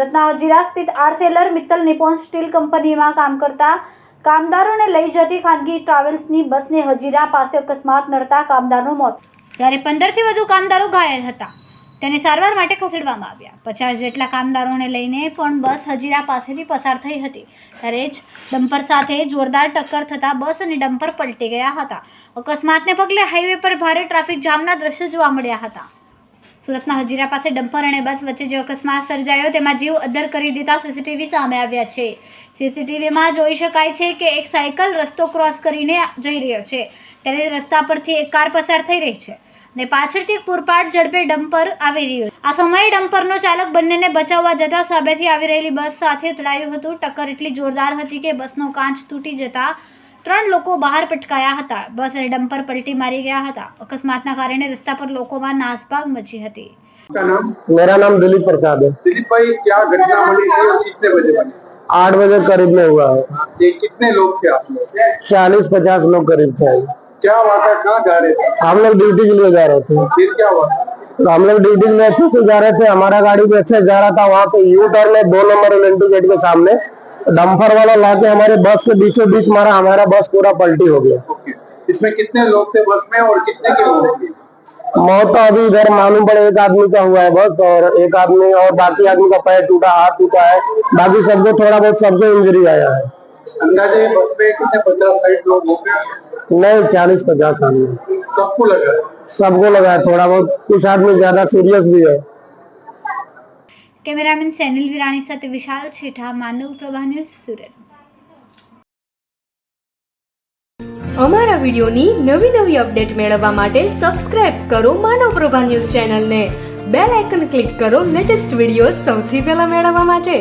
રત્ના હજીરા સ્થિત Arcelor Mittal નિપોન steel કંપનીમાં કામ કરતા કામદારોને લઈ જતી ખાનગી ટ્રાવેલ્સની બસને હજીરા પાસે અકસ્માત નડતા કામદારનું મોત. જ્યારે પંદરથી વધુ કામદારો ઘાયલ હતા. તેને સારવાર માટે ખસેડવામાં આવ્યા. પચાસ જેટલા કામદારોને લઈને પણ બસ હજીરા પાસેથી પસાર થઈ હતી. ત્યારે જ ડમ્પર સાથે જોરદાર ટક્કર થતાં બસ અને ડમ્પર પલટી ગયા હતા. અકસ્માતને પગલે હાઈવે પર ભારે ટ્રાફિક જામના દ્રશ્યો જોવા મળ્યા હતા. સુરતના હજીરા પાસે ડમ્પર અને બસ વચ્ચે જે અકસ્માત સર્જાયો તેમાં જીવ અદ્ધર કરી દેતા સીસીટીવી સામે આવ્યા છે. સીસીટીવીમાં જોઈ શકાય છે કે એક સાયકલ રસ્તો ક્રોસ કરીને જઈ રહ્યો છે. ત્યારે રસ્તા પરથી એક કાર પસાર થઈ રહી છે. અને પાછળથી એક પૂરપાટ ઝડપે ડમ્પર આવી રહ્યું આ સમયે ડમ્પરનો ચાલક બંનેને બચાવવા જતા સામેથી આવી રહેલી બસ સાથે અથડાયું હતું ટક્કર એટલી જોરદાર હતી કે બસનો કાચ તૂટી જતા ત્રણ લોકો બહાર પટકાયા હતા બસ અને ડમ્પર પલટી મારી ગયા હતા અકસ્માતના કારણે રસ્તા પર લોકોમાં નાસભાગ મચી હતી का नाम मेरा नाम दिलीप प्रसाद है दिलीप भाई क्या घटना बनी थी और कितने बजे बनी आठ बजे करीब में हुआ है ये कितने लोग थे आप लोग चालीस पचास लोग करीब थे क्या हुआ था कहाँ जा रहे थे? हम लोग ड्यूटी के लिए जा रहे थे। फिर क्या हुआ? तो हम लोग ड्यूटी लिए अच्छे से जा रहे थे। हमारा गाड़ी भी अच्छे से जा रहा था। वहाँ पे यू टर्न है दो नंबर एल गेट के सामने डम्फर वाला लाके हमारे बस के बीचों बीच मारा। हमारा बस पूरा पलटी हो गया। इसमें कितने लोग थे बस में और कितने के लोग मौत तो अभी इधर मालूम पड़े एक आदमी का हुआ है बस और एक आदमी और बाकी आदमी का पैर टूटा हाथ टूटा है। बाकी सबको थोड़ा बहुत सबको इंजरी आया है। अंदाजे बस में कितने पचास साठ लोग होंगे नहीं चालीस पचास आदमी सबको लगा सबको लगा है थोड़ा बहुत कुछ आदमी ज्यादा सीरियस भी है કેમેરામેન સેનિલ વિરાણી સાથે વિશાલ છેઠા માનવ પ્રભા ન્યૂઝ સુરત અમારા વિડીયોની નવી નવી અપડેટ મેળવવા માટે સબસ્ક્રાઇબ કરો માનવ પ્રભા ન્યૂઝ ચેનલને બેલ આઇકન ક્લિક કરો લેટેસ્ટ વિડીયો સૌથી પહેલા મેળવવા માટે